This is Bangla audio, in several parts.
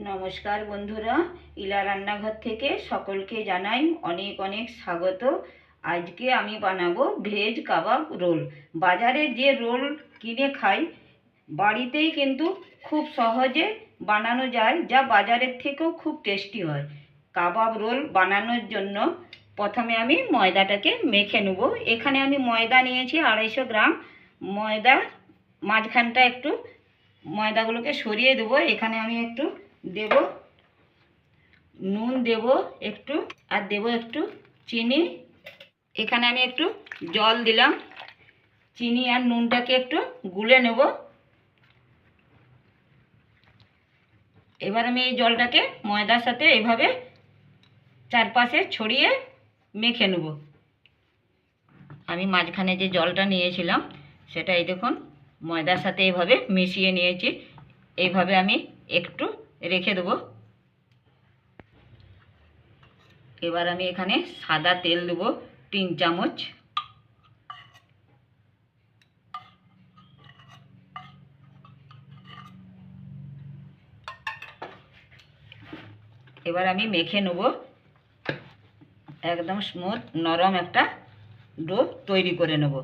নমস্কার বন্ধুরা। ইলা রান্নাঘর থেকে সকলকে জানাই অনেক অনেক স্বাগত। আজকে আমি বানাবো ভেজ কাবাব রোল। বাজারে যে রোল কিনে খাই, বাড়িতেই কিন্তু খুব সহজে বানানো যায়, যা বাজারের থেকেও খুব টেস্টি হয়। কাবাব রোল বানানোর জন্য প্রথমে আমি ময়দাটাকে মেখে নেব। এখানে আমি ময়দা নিয়েছি আড়াইশো গ্রাম। ময়দা মাঝখানটা একটু ময়দাগুলোকে সরিয়ে দেবো। এখানে আমি একটু দেব, নুন দেব একটু আর দেব একটু চিনি। এখানে আমি একটু জল দিলাম। চিনি আর নুনটাকে একটু গুলে নেব। এবার আমি এই জলটাকে ময়দার সাথে এভাবে চারপাশে ছড়িয়ে মেখে নেব। আমি মাঝখানে যে জলটা নিয়েছিলাম, সেটা এই দেখুন ময়দার সাথে এইভাবে মিশিয়ে নিয়েছি। এইভাবে আমি একটু রেখে দেবো। এবার আমি এখানে সাদা তেল দেবো, তিন চামচ। এবার আমি মেখে নেব। একদম স্মুথ নরম একটা ডো তৈরি করে নেব।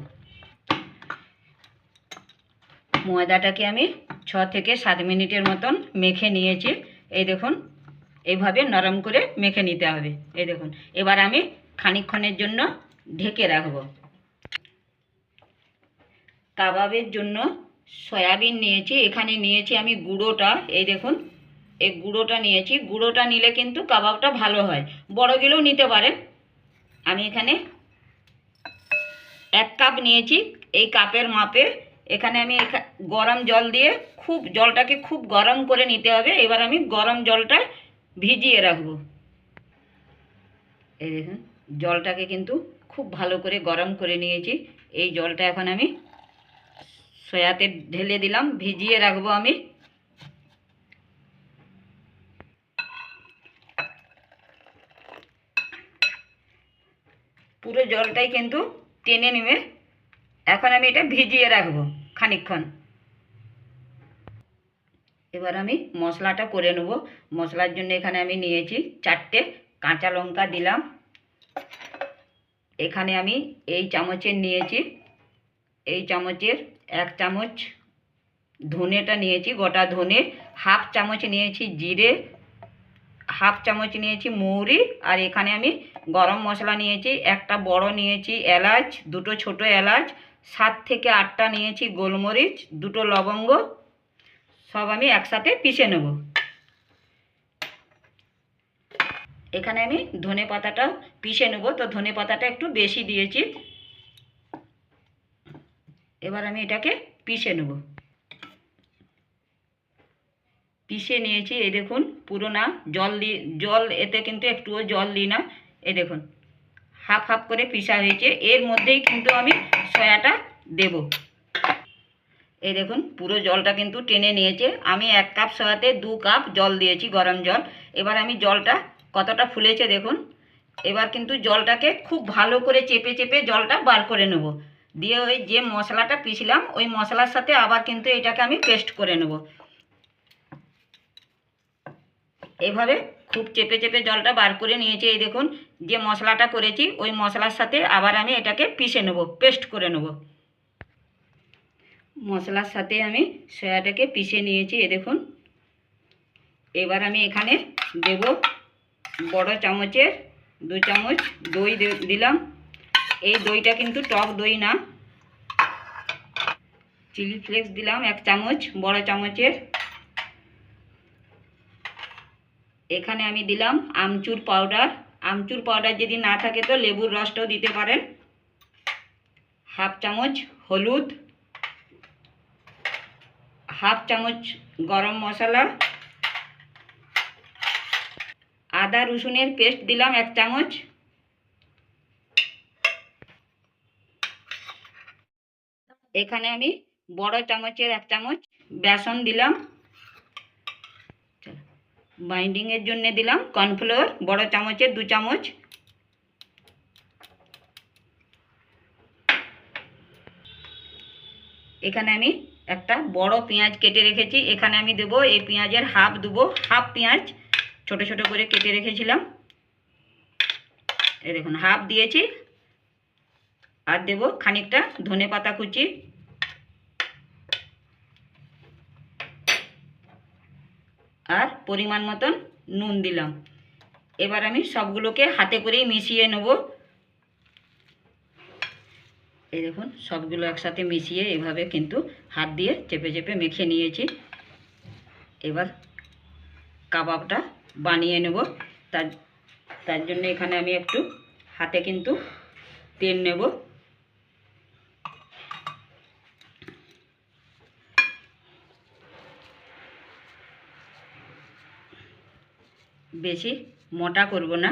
ময়দাটাকে আমি ছ থেকে সাত মিনিটের মতন মেখে নিয়েছি। এই দেখুন, এইভাবে নরম করে মেখে নিতে হবে। এই দেখুন, এবার আমি খানিকক্ষণের জন্য ঢেকে রাখব। কাবাবের জন্য সয়াবিন নিয়েছি। এখানে নিয়েছি আমি গুঁড়োটা। এই দেখুন, এই গুঁড়োটা নিয়েছি। গুঁড়োটা নিলে কিন্তু কাবাবটা ভালো হয়। বড় গেলেও নিতে পারেন। আমি এখানে এক কাপ নিয়েছি। এই কাপের মাপে এখানে আমি গরম জল দিয়ে খুব, জলটাকে খুব গরম করে নিতে হবে। এবার আমি গরম জলটা ভিজিয়ে রাখব। এই দেখুন, জলটাকে কিন্তু খুব ভালো করে গরম করে নিয়েছি। এই জলটা এখন আমি সয়াতে ঢেলে দিলাম, ভিজিয়ে রাখব আমি। পুরো জলটাই কিন্তু টেনে নেবে। এখন আমি এটা ভিজিয়ে রাখব খানিকক্ষণ। এবার আমি মশলাটা করে নেব। মশলার জন্য এখানে আমি নিয়েছি চারটে কাঁচা লঙ্কা দিলাম। এখানে আমি এই চামচের নিয়েছি। এই চামচের এক চামচ ধনেটা নিয়েছি, গোটা ধনে। হাফ চামচ নিয়েছি জিরে। হাফ চামচ নিয়েছি মৌরি। আর এখানে আমি গরম মশলা নিয়েছি, একটা বড় নিয়েছি এলাচ, দুটো ছোট এলাচ সাত থেকে আটটা নিয়েছি গোলমরিচ, দুটো লবঙ্গ, সব আমি একসাথে পিষে নেব। এখানে আমি ধনে পাতাটা পিষে নেব, তো ধনে পাতাটা একটু বেশি দিয়েছি। এবার আমি এটাকে পিষে নেব। পিষে নিয়েছি, এই দেখুন, পুরো না, জল দি, জল এতে কিন্তু একটুও জল দিই না, এই দেখুন। হাফ হাফ করে পিষা হয়েছে। এর মধ্যেই কিন্তু আমি সয়াটা দেব। এই দেখুন, পুরো জলটা কিন্তু টেনে নিয়েছে। আমি এক কাপ সয়াতে দু কাপ জল দিয়েছি, গরম জল। এবার আমি জলটা কতটা ফুলেছে দেখুন। এবার কিন্তু জলটাকে খুব ভালো করে চেপে চেপে জলটা বার করে নেব। দিয়ে ওই যে মশলাটা পিষলাম, ওই মশলার সাথে আবার কিন্তু এটাকে আমি পেস্ট করে নেব। এইভাবে খুব চেপে চেপে জলটা বার করে নিয়েছি, এই দেখুন, যে মশলাটা করেছি, ওই মশলার সাথে আবার আমি এটাকে পিষে নেব, পেস্ট করে নেব। মশলার সাথে আমি সয়াটাকে পিষে নিয়েছি এ দেখুন। এবার আমি এখানে দেব বড় চামচের দু চামচ দই দিলাম। এই দইটা কিন্তু টক দই না। চিলি ফ্লেক্স দিলাম এক চামচ, বড় চামচের এখানে আমি দিলাম আমচুর পাউডার আমচুর পাউডার যদি না থাকে তো লেবুর রসটাও দিতে পারেন। হাফ চামচ হলুদ। হাফ চামচ গরম মশলা। আদা রসুনের পেস্ট দিলাম এক চামচ। এখানে আমি বড় চামচের এক চামচ বেসন দিলাম। বাইন্ডিংয়ের জন্য দিলাম কর্নফ্লোর বড় চামচের দু চামচ। এখানে আমি একটা বড় পেঁয়াজ কেটে রেখেছি। এখানে আমি দেবো এই পেঁয়াজের হাফ দেবো হাফ পেঁয়াজ। ছোট ছোট করে কেটে রেখেছিলাম। এই দেখুন হাফ দিয়েছি। আর দেবো খানিকটা ধনে পাতা কুচি। আর পরিমাণ মতন নুন দিলাম। এবার আমি সবগুলোকে হাতে করেই মিশিয়ে নেব। এই দেখুন, সবগুলো একসাথে মিশিয়ে এভাবে কিন্তু হাত দিয়ে চেপে চেপে মেখে নিয়েছি। এবার কাবাবটা বানিয়ে নেব। তার তার জন্য এখানে আমি একটু হাতে কিন্তু তেল নেব। বেশি মোটা করব না।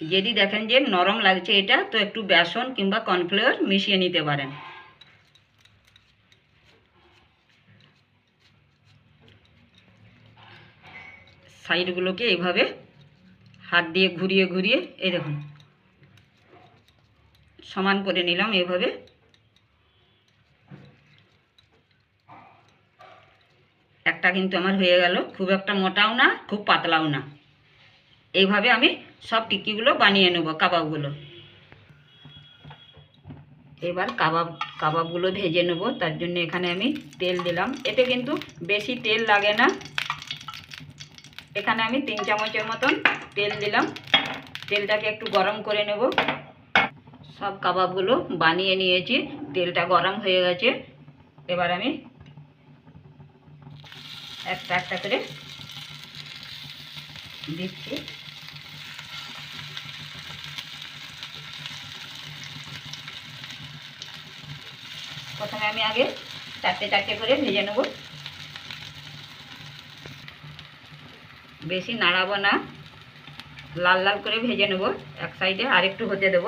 যদি দেখেন যে নরম লাগছে এটা, তো একটু বেসন কিংবা কর্নফ্লাওয়ার মিশিয়ে নিতে পারেন। সাইডগুলোকে এইভাবে হাত দিয়ে ঘুরিয়ে ঘুরিয়ে, এই দেখুন, সমান করে নিলাম এভাবে। একটা কিন্তু আমার হয়ে গেল। খুব একটা মোটাও না, খুব পাতলাও না। এইভাবে আমি সব টিকিগুলো বানিয়ে নেব কাবাবগুলো। এবার কাবাব, কাবাবগুলো ভেজে নেব। তার জন্য এখানে আমি তেল দিলাম। এতে কিন্তু বেশি তেল লাগে না। এখানে আমি তিন চামচের মতন তেল দিলাম। তেলটাকে একটু গরম করে নেব। সব কাবাবগুলো বানিয়ে নিয়েছি। তেলটা গরম হয়ে গেছে। এবার আমি একটা একটা করে দিচ্ছি। প্রথমে আমি আগে চারটে চারটে করে ভেজে নেব। বেশি নাড়াবো না। লাল লাল করে ভেজে নেব। এক সাইডে আরেকটু হতে দেব।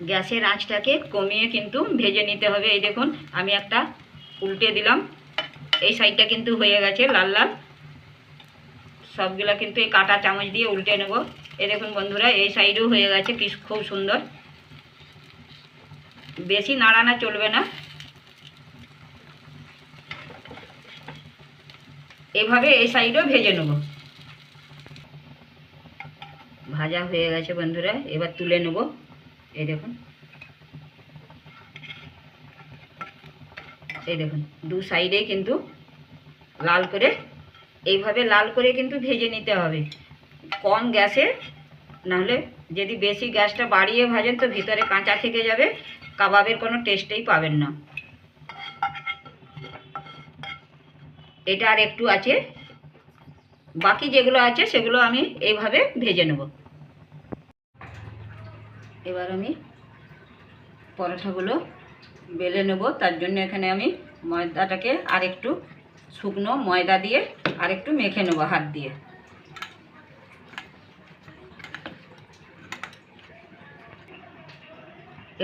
গ্যাসের আঁচটাকে কমিয়ে কিন্তু ভেজে নিতে হবে। এই দেখুন, আমি একটা উল্টে দিলাম। এই সাইডটা কিন্তু হয়ে গেছে লাল লাল। সবগুলো কিন্তু এই কাটা চামচ দিয়ে উল্টে নেব। এই দেখুন বন্ধুরা, এই সাইডও হয়ে গেছে কি খুব সুন্দর। বেশি নাড়ানা চলবে না। এভাবে এই সাইডও ভেজে নেব। ভাজা হয়ে গেছে বন্ধুরা, এবার তুলে নেব। এই দেখুন। এই দেখুন। দু সাইডেই কিন্তু লাল করে, এইভাবে লাল করে কিন্তু ভেজে নিতে হবে। কম গ্যাসে, নাহলে যদি বেশি গ্যাসটা বাড়িয়ে ভাজেন, তো ভিতরে কাঁচা থেকে যাবে, কাবাবের কোনো টেস্টেই পাবেন না। এটা আর একটু আছে। বাকি যেগুলো আছে, সেগুলো আমি এইভাবে ভেজে নেব। এবার আমি পরোঠাগুলো বেলে নেব, তার জন্য এখানে আমি ময়দাটাকে আর একটু শুকনো ময়দা দিয়ে আর একটু মেখে নেব হাত দিয়ে।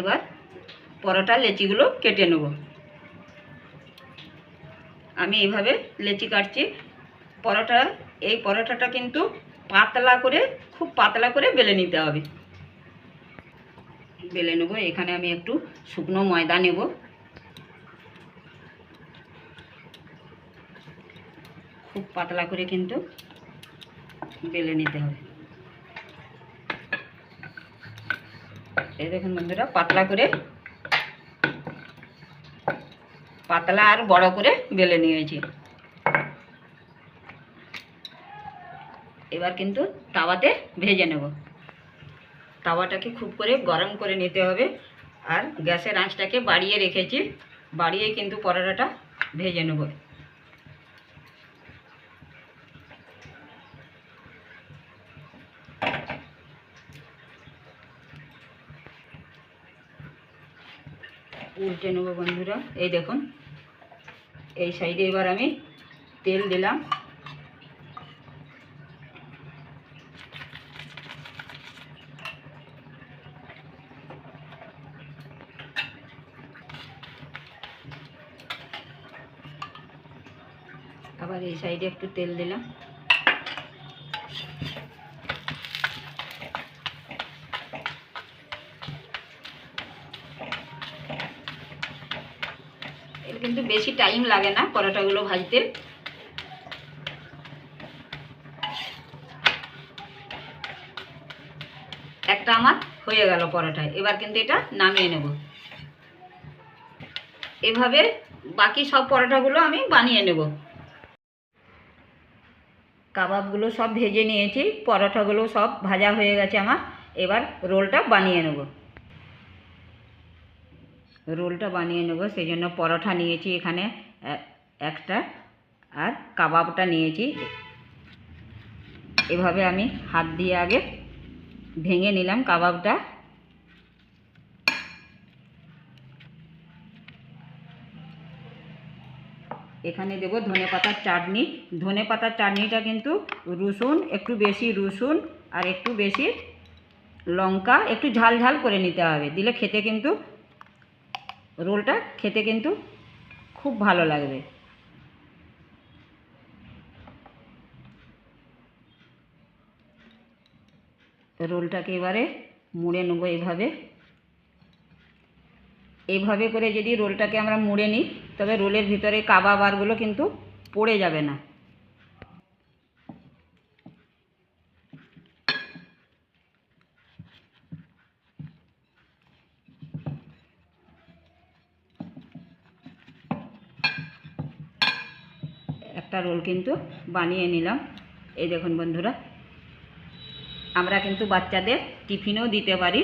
এবার পরোটা লেচিগুলো কেটে নেব। আমি এইভাবে লেচি কাটছি। পরোটা, এই পরোটাটা কিন্তু পাতলা করে, খুব পাতলা করে বেলে নিতে হবে। বেলে নেব। এখানে আমি একটু শুকনো ময়দা নেব। খুব পাতলা করে কিন্তু বেলে নিতে হবে। এই দেখুন বন্ধুরা, পাতলা করে পাতলা আর বড় করে বেলে নিয়েছি। এবার কিন্তু তাওয়াতে ভেজে নেব। তাওয়াটাকে খুব করে গরম করে নিতে হবে। আর গ্যাসের আঁচটাকে বাড়িয়ে রেখেছি। বাড়িয়ে কিন্তু পরোটাটা ভেজে নেব। উল্টে নেব বন্ধুরা। এই দেখুন, এই সাইডে এবার আমি তেল দিলাম। সাইডে একটু তেল দিলাম। কিন্তু বেশি টাইম লাগে না পরোটাগুলো ভাজতে। একটা আমার হয়ে গেল পরোটা, এবার কিন্তু এটা নামিয়ে নেব। এভাবে বাকি সব পরোটাগুলো আমি বানিয়ে নেব। কাবাবগুলো সব ভেজে নিয়েছি, পরোটাগুলো সব ভাজা হয়ে গেছে আমার। এবার রোলটা বানিয়ে নেব। রোলটা বানিয়ে নেব সেই জন্য পরোটা নিয়েছি এখানে একটা, আর কাবাবটা নিয়েছি। এভাবে আমি হাত দিয়ে আগে ভেঙে নিলাম কাবাবটা। এখানে দেবো ধনে পাতার চাটনি। ধনে পাতার চাটনিটা কিন্তু রসুন, একটু বেশি রসুন আর একটু বেশি লঙ্কা, একটু ঝাল ঝাল করে নিতে হবে। দিলে খেতে কিন্তু, রোলটা খেতে কিন্তু খুব ভালো লাগবে। রোলটাকে এবারে মুড়ে নেব এইভাবে এইভাবে করে যদি রোলটাকে আমরা মুড়ে নিই, তবে রোলের ভিতরে কাবাব আরগুলো কিন্তু পড়ে যাবে না। একটা রোল কিন্তু বানিয়ে নিলাম। এই দেখুন বন্ধুরা, আমরা কিন্তু বাচ্চাদের টিফিনও দিতে পারি।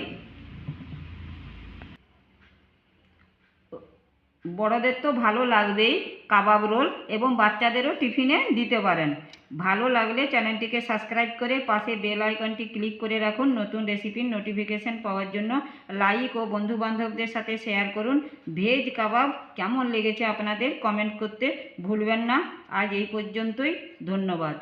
বড়দের তো ভালো লাগবেই, কাবাব রোল এবং বাচ্চাদেরও টিফিনে দিতে পারেন। ভালো লাগলে চ্যানেলটিকে সাবস্ক্রাইব করে পাশে বেল আইকনটি ক্লিক করে রাখুন। নতুন রেসিপির নোটিফিকেশন পাওয়ার জন্য লাইক ও বন্ধু বান্ধবদের সাথে শেয়ার করুন। ভেজ কাবাব কেমন লেগেছে আপনাদের কমেন্ট করতে ভুলবেন না। আজ এই পর্যন্তই। ধন্যবাদ।